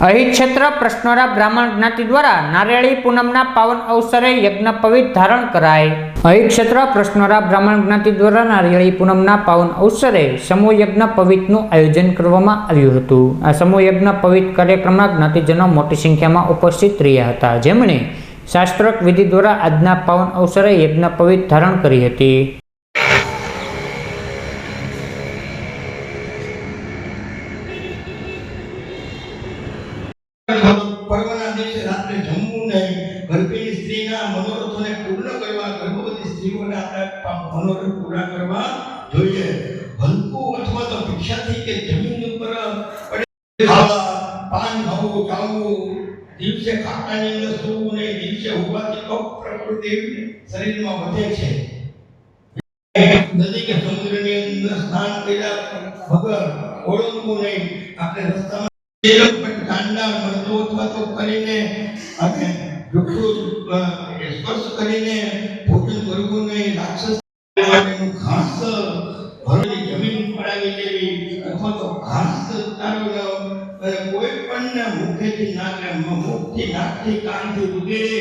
અહીં પ્રશ્નોરા બ્રાહ્મણ જ્ઞાતિ દ્વારા નારિયેળી પૂનમના પાવન અવસરે યજ્ઞ પવિત ધારણ કરાય. અહીં ક્ષેત્ર પ્રશ્નોરા બ્રાહ્મણ જ્ઞાતિ દ્વારા નારિયેળી પૂનમના પાવન અવસરે સમૂહ યજ્ઞ પવિતનું આયોજન કરવામાં આવ્યું હતું. આ સમૂહ યજ્ઞ પવિત કાર્યક્રમમાં જ્ઞાતિજનો મોટી સંખ્યામાં ઉપસ્થિત રહ્યા હતા. જેમણે શાસ્ત્રોક્ત વિધિ દ્વારા આજના પાવન અવસરે યજ્ઞ પવિત ધારણ કરી હતી. દિવસે રાત્રે અંદર સૂવું નહીં દિવસે ઉભાથી કફ પ્રકૃતિ શરીરમાં વધે છે. નદી કે સમુદ્રની અંદર સ્નાન કર્યા વગર ઓળંગવું નહીં. આપણે રસ્તામાં એ લોકો પણ કાંડા મરદો અથવા તો કરીને અને અ, સ્પર્શ કરીને ભોજન કરવું રાક્ષસ માટેનું ઘાસ ભરેલી જમીન પડાવી દેવી અથવા તો ઘાસ ઉતારવું અને કોઈ પણ મુખેથી નાખે મુખથી નાકથી કાનથી વગેરે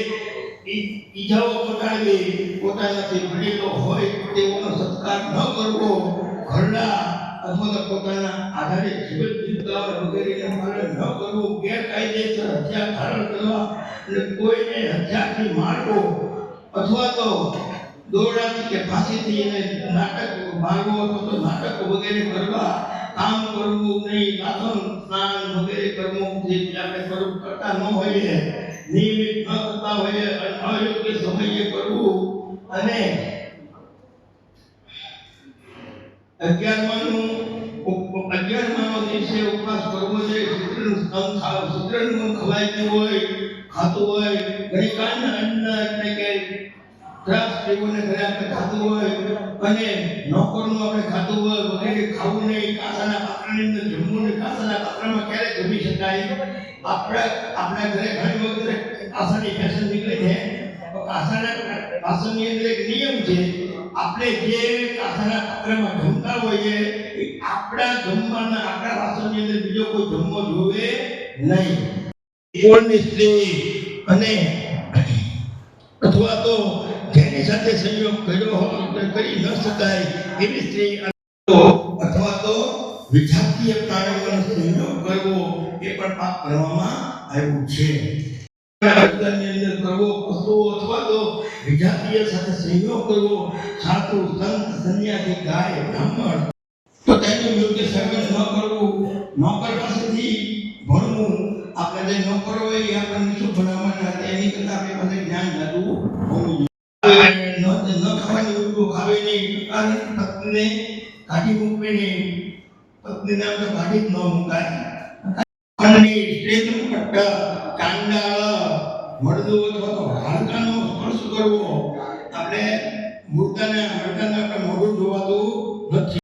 ઈજાઓ પહોંચાડવી પોતાનાથી વડીલો હોય તેઓનો સત્કાર ન કરવો ઘરડા અથવા તો પોતાના આધારે જીવન કોઈને હથિયારથી મારવો અથવા તો દોરડાથી કે ફાંસીથી નાટક મારવો તો નાટક વગેરે કરવા, કામ કરવું નહીં, નાથન વગેરે કરવું, જે આપણે કરવું કરતા ન હોઈએ, નિયમિત ન કરતા હોઈએ અયોગ્ય સમયે કરવું અને અગિયારમાનું ઉપ- અગિયારમાનો દિવસે ઉપવાસ કરવો જોઈએ સ્તન ખાવ શુદ્રનું ખવાય હોય ખાતું હોય ઘણી કાંડ અન્ન એટલે કે ત્રાસ તેઓને ઘરે આપણે ખાતું હોય અને નોકરનું આપણે ખાતું હોય વગેરે ખાવું નહીં કાસાના પાત્રની અંદર જમવું નહીં કાસાના પાત્રમાં ક્યારે જમી શકાય આપણે આપણા ઘરે ઘણી વખત કાસાની ફેશન નીકળે છે કાસાના વાસણની અંદર એક નિયમ છે આપણે જે કાસાના પાત્રમાં જમતા હોઈએ એ આપણા જમવાના આપણા વાસણની અંદર બીજો કોઈ ધર્મ જોવે નહીં. સ્ત્રી અને અથવા તો જેની સાથે સંયોગ કર્યો હોય કરી ન શકાય એવી સ્ત્રી અથવા તો વિજાતીય પ્રાણીઓનો સંયોગ કરવો એ પણ પાપ કરવામાં આવ્યું છે. વિજાતીય સાથે સંયોગ કરવો, સાધુ, સંત, સંન્યાસી, ગાય, બ્રાહ્મણ તેનું યોગ્ય સર્વિસ ન કરવું, નોકર પાસેથી ભણવું, આપણે જે નોકર હોય એ આપણને શું ભણાવવાના હતા, એની કરતા આપણી પાસે જ્ઞાન જાતું હોવું જોઈએ. ન ખાવાની વસ્તુ ખાવે નહીં, અને પત્નીને કાઢી મૂકવી નહીં, પત્નીને આપણે કાઢી ન મૂકાય. કાંડા મળદું અથવા તો હાડકાનો સ્પર્શ કરવો, આપણે મૂર્તાને હાડકાને આપણે મોઢું જોવાતું નથી.